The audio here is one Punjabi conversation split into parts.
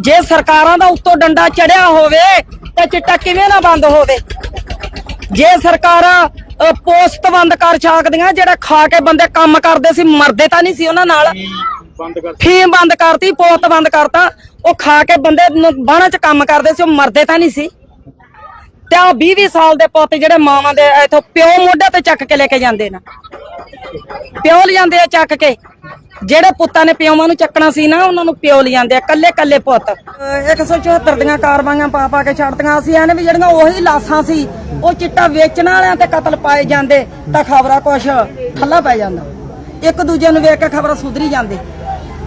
ਜੇ ਸਰਕਾਰਾਂ ਦਾ ਉੱਤੋਂ ਡੰਡਾ ਚੜਿਆ ਹੋਵੇ ਤੇ ਚਿੱਟਾ ਕਿਵੇਂ ਨਾ ਬੰਦ ਹੋਵੇ? ਜੇ ਸਰਕਾਰਾਂ ਪੋਸਟ ਬੰਦ ਕਰ ਸਕਦੀਆਂ ਜਿਹੜੇ ਖਾ ਕੇ ਬੰਦੇ ਕੰਮ ਕਰਦੇ ਸੀ ਮਰਦੇ ਤਾਂ ਨਹੀਂ ਸੀ ਉਹਨਾਂ ਨਾਲ। ਫੀਮ ਬੰਦ ਕਰਤੀ ਪੋਸਟ ਬੰਦ ਕਰਤਾ ਉਹ ਖਾ ਕੇ ਬੰਦੇ ਬਾਣਾ ਚ ਕੰਮ ਕਰਦੇ ਸੀ ਉਹ ਮਰਦੇ ਤਾਂ ਨਹੀਂ ਸੀ। ਤੇ ਆ 20 20 ਸਾਲ ਦੇ ਪੁੱਤ ਜਿਹੜੇ ਮਾਵਾਂ ਦੇ ਇਥੋਂ ਪਿਓ ਮੋਢੇ ਤੇ ਚੱਕ ਕੇ ਲੈ ਕੇ ਜਾਂਦੇ ਨੇ। ਪਿਓ ਲਿਆਂਦੇ ਆ ਚੱਕ ਕੇ। ਜਿਹੜੇ ਪੁੱਤਾਂ ਨੇ ਪਿਓਾਂ ਨੂੰ ਚੱਕਣਾ ਸੀ ਨਾ ਉਹਨਾਂ ਨੂੰ ਪਿਓ ਲਿਆਂਦੇ ਆ ਕੱਲੇ ਕੱਲੇ ਪੁੱਤ। ਅਹ 174 ਦੀਆਂ ਕਾਰਵਾਈਆਂ ਪਾ ਪਾ ਕੇ ਛੱਡਦੀਆਂ ਸੀ ਇਹਨੇ ਵੀ ਜਿਹੜੀਆਂ ਉਹੀ ਲਾਸਾਂ ਸੀ ਉਹ ਚਿੱਟਾ ਵੇਚਣ ਵਾਲਿਆਂ ਤੇ ਕਤਲ ਪਾਏ ਜਾਂਦੇ ਤਾਂ ਖਬਰਾਂ ਕੁਛ ਠੱਲਾ ਪੈ ਜਾਂਦਾ। ਇੱਕ ਦੂਜੇ ਨੂੰ ਵੇਖ ਕੇ ਖਬਰਾਂ ਸੁਧਰੀ ਜਾਂਦੀ।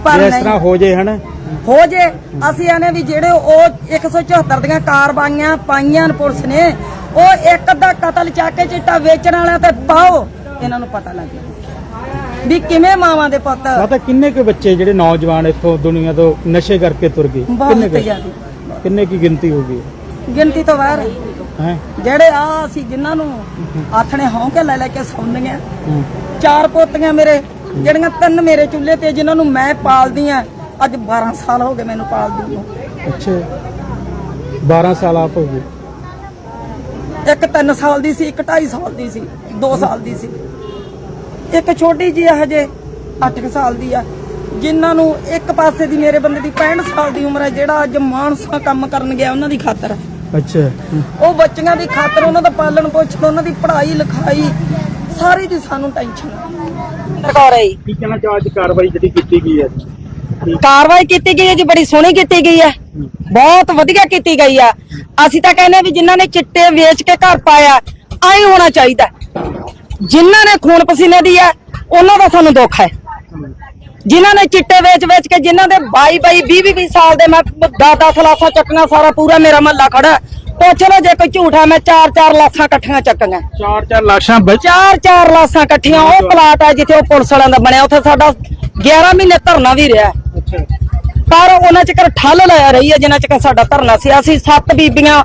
ਪਰ ਜੇ ਇਸ ਤਰ੍ਹਾਂ ਹੋ ਜੇ ਹਨ? ਹੋ ਜੇ। ਅਸੀਂ ਆਨੇ ਵੀ ਜਿਹੜੇ ਉਹ 174 ਦੀਆਂ ਕਾਰਵਾਈਆਂ ਪਾਈਆਂ ਪੁਲਿਸ ਨੇ ਉਹ ਇੱਕ ਅੱਧਾ ਕਤਲ ਚੱਕ ਕੇ ਚਿੱਟਾ ਵੇਚਣ ਵਾਲਿਆਂ ਤੇ ਪਾਓ ਇਹਨਾਂ ਨੂੰ ਪਤਾ ਲੱਗ ਗਿਆ ਵੀ ਕਿਵੇਂ ਮਾਵਾਂ ਦੇ ਪੁੱਤ? ਪਤਾ ਕਿੰਨੇ ਕੁ ਬੱਚੇ ਜਿਹੜੇ ਨੌਜਵਾਨ ਇੱਥੋਂ ਦੁਨੀਆ ਤੋਂ ਨਸ਼ੇ ਕਰਕੇ ਤੁਰ ਗਏ? ਕਿੰਨੇ ਬਹੁਤ ਕੁ? ਜ਼ਿਆਦਾ। ਕਿੰਨੇ ਕੀ ਗਿਣਤੀ ਹੋ ਗਈ? ਗਿਣਤੀ ਤੋਂ ਬਾਹਰ। ਹੈ। ਹੈ ਜਿਹੜੇ ਆ ਅਸੀਂ ਜਿਨ੍ਹਾਂ ਨੂੰ ਆਥਣੇ ਹੌਂ ਕੇ ਲੈ ਲੈ ਕੇ ਸੌਂਦੀਆਂ। ਚਾਰ ਪੋਤੀਆਂ ਮੇਰੇ ਜਿਹੜੀਆਂ ਤਿੰਨ ਮੇਰੇ ਚੁੱਲ੍ਹੇ ਤੇ ਜਿਨ੍ਹਾਂ ਨੂੰ ਮੈਂ ਪਾਲਦੀ ਆ। ਅੱਜ 12 ਸਾਲ ਹੋ ਗਏ ਮੈਨੂੰ ਪਾਲਦੀ ਨੂੰ। ਅੱਛਾ। 12 ਸਾਲ ਆਪ ਹੋ ਗਏ? ਇੱਕ 3 ਸਾਲ ਦੀ ਸੀ ਇੱਕ 2.5 ਸਾਲ ਦੀ ਸੀ 2 ਸਾਲ ਦੀ ਸੀ। ਇੱਕ ਛੋਟੀ ਜੀ ਆ ਹਜੇ 8 ਸਾਲ ਦੀ ਆ। ਜਿਨ੍ਹਾਂ ਨੂੰ ਇੱਕ ਪਾਸੇ ਦੀ ਮੇਰੇ ਬੰਦੇ ਦੀ 65 ਸਾਲ ਦੀ ਉਮਰ ਹੈ ਜਿਹੜਾ ਅੱਜ ਮਾਨਸਾ ਕੰਮ ਕਰਨ ਗਿਆ ਉਹਨਾਂ ਦੀ ਖਾਤਰ। ਅੱਛਾ। ਉਹ ਬੱਚਿਆਂ ਦੀ ਖਾਤਰ ਉਹਨਾਂ ਦਾ ਪਾਲਣ ਪੋਸ਼ਣ ਉਹਨਾਂ ਦੀ ਪੜ੍ਹਾਈ ਲਿਖਾਈ ਸਾਰੀ ਦੀ ਸਾਨੂੰ ਟੈਨਸ਼ਨ ਸਰਕਾਰ ਹੈ ਕੀ ਕਹਿਣਾ ਚਾਹ ਅੱਜ ਕਾਰਵਾਈ ਜਿਹੜੀ ਕੀਤੀ ਗਈ ਹੈ? ਕਾਰਵਾਈ ਕੀਤੀ ਗਈ ਹੈ ਜੀ ਬੜੀ ਸੋਹਣੀ ਕੀਤੀ ਗਈ ਹੈ। ਬਹੁਤ ਵਧੀਆ ਕੀਤੀ ਗਈ ਆ। ਅਸੀਂ ਤਾਂ ਕਹਿੰਦੇ ਵੀ ਜਿਨ੍ਹਾਂ ਨੇ ਚਿੱਟੇ ਵੇਚ ਕੇ ਘਰ ਪਾਇਆ ਆਈ ਹੋਣਾ ਚਾਹੀਦਾ। ਜਿਨ੍ਹਾਂ ਨੇ ਖੂਨ ਪਸੀਨੇ ਦੀ ਹੈ ਉਹਨਾਂ ਦਾ ਸਾਨੂੰ ਦੁੱਖ ਹੈ। ਜਿਨ੍ਹਾਂ ਨੇ ਚਿੱਟੇ ਵੇਚ ਵੇਚ ਕੇ ਜਿਨ੍ਹਾਂ ਦੇ 22 22 20 20 ਸਾਲ ਦੇ ਮੈਂ 10 10 ਲਾਸਾਂ ਚੱਕੀਆਂ ਸਾਰਾ ਪੂਰਾ ਮੇਰਾ ਮਹੱਲਾ ਖੜਾ। ਪੁੱਛ ਲਓ ਜੇ ਕੋਈ ਝੂਠਾ ਮੈਂ 4 4 ਲਾਸਾਂ ਇਕੱਠੀਆਂ ਚੱਕੀਆਂ। ਚਾਰ ਚਾਰ ਲਾਸ਼ਾਂ ਬਚ ਚਾਰ ਚਾਰ ਲਾਸਾਂ ਇਕੱਠੀਆਂ ਉਹ ਪਲਾਟ ਹੈ ਜਿੱਥੇ ਉਹ ਪੁਲਿਸ ਵਾਲਿਆਂ ਦਾ ਬਣਿਆ ਉੱਥੇ ਸਾਡਾ 11 ਮਹੀਨੇ ਧਰਨਾ ਵੀ ਰਿਹਾ ਪਰ ਉਹਨਾਂ ਚਿਕਰ ਠੱਲ ਲਾਇਆ ਰਹੀ ਹੈ ਜਿੰਨਾ ਚਿਕਰ ਸਾਡਾ ਧਰਨਾ ਸੀ। ਅਸੀਂ ਸੱਤ ਬੀਬੀਆਂ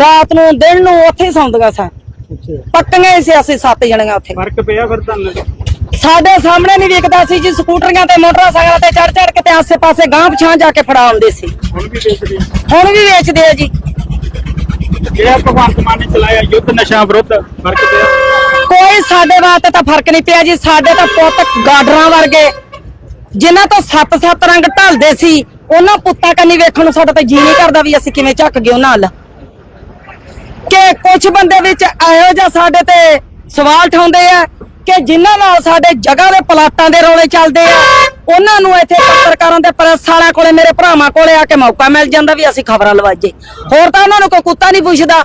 ਰਾਤ ਨੂੰ ਦਿਨ ਨੂੰ ਉੱਥੇ ਸੌਂਦੀਆਂ ਸਾਂ। ਪੱਕੀਆਂ ਸੀ ਅਸੀਂ ਸੱਤ ਜਣੀਆਂ ਉੱਥੇ। ਫ਼ਰਕ ਪਿਆ ਫਿਰ ਤੁਹਾਨੂੰ? ਸਾਡੇ ਸਾਹਮਣੇ ਨਹੀਂ ਵਿਕਦਾ ਸੀ ਜੀ ਸਕੂਟਰੀਆਂ ਤੇ ਮੋਟਰਸਾਈਕਲਾਂ ਤੇ ਚੜ ਚੜ ਕੇ ਤੇ ਆਸੇ-ਪਾਸੇ ਗਾਂਹ ਪਛਾਂ ਜਾ ਕੇ ਸੀ। ਹੁਣ ਵੀ ਦੇਖਦੇ ਹੁਣ ਵੀ ਵੇਚਦੇ ਆ ਜੀ। ਜਿਹੜਾ ਭਗਵੰਤ ਮਾਨ ਨੇ ਚਲਾਇਆ ਯੁੱਧ ਨਸ਼ਾ ਵਿਰੁੱਧ ਫ਼ਰਕ ਪਿਆ? ਕੋਈ ਸਾਡੇ ਵਾਸਤੇ ਤਾਂ ਫ਼ਰਕ ਨਹੀਂ ਪਿਆ ਜੀ ਸਾਡੇ ਤਾਂ ਪੁੱਤ ਗਾਡਰਾਂ ਵਰਗੇ। ਜਿਨ੍ਹਾਂ ਤੋਂ ਸੱਤ-ਸੱਤ ਰੰਗ ਢਲਦੇ ਸੀ ਉਹਨਾਂ ਪੁੱਤਾਂ ਕੰਨੀ ਵੇਖਣ ਨੂੰ ਸਾਡਾ ਤਾਂ ਜੀ ਨਹੀਂ ਕਰਦਾ ਵੀ ਅਸੀਂ ਕਿਵੇਂ ਝੱਕ ਗਏ ਉਹਨਾਂ ਨਾਲ ਕਿ ਕੁਝ ਬੰਦੇ ਵਿੱਚ ਇਹੋ ਜਿਹਾ ਸਾਡੇ ਤੇ ਸਵਾਲ ਠਾਉਂਦੇ ਆ ਕਿ ਜਿਨ੍ਹਾਂ ਨਾਲ ਸਾਡੇ ਜਗ੍ਹਾ ਦੇ ਪਲਾਟਾਂ ਦੇ ਰੌਲੇ ਚੱਲਦੇ ਆ, ਉਹਨਾਂ ਨੂੰ ਇੱਥੇ ਪੱਤਰਕਾਰਾਂ ਦੇ ਪ੍ਰੈਸ ਵਾਲਿਆਂ ਕੋਲੇ, ਮੇਰੇ ਭਰਾਵਾਂ ਕੋਲੇ ਆ ਕੇ ਮੌਕਾ ਮਿਲ ਜਾਂਦਾ ਵੀ ਅਸੀਂ ਖਬਰਾਂ ਲਵਾਜੇ ਹੋਰ ਤਾਂ ਉਹਨਾਂ ਨੂੰ ਕੋਈ ਕੁੱਤਾ ਨਹੀਂ ਪੁੱਛਦਾ।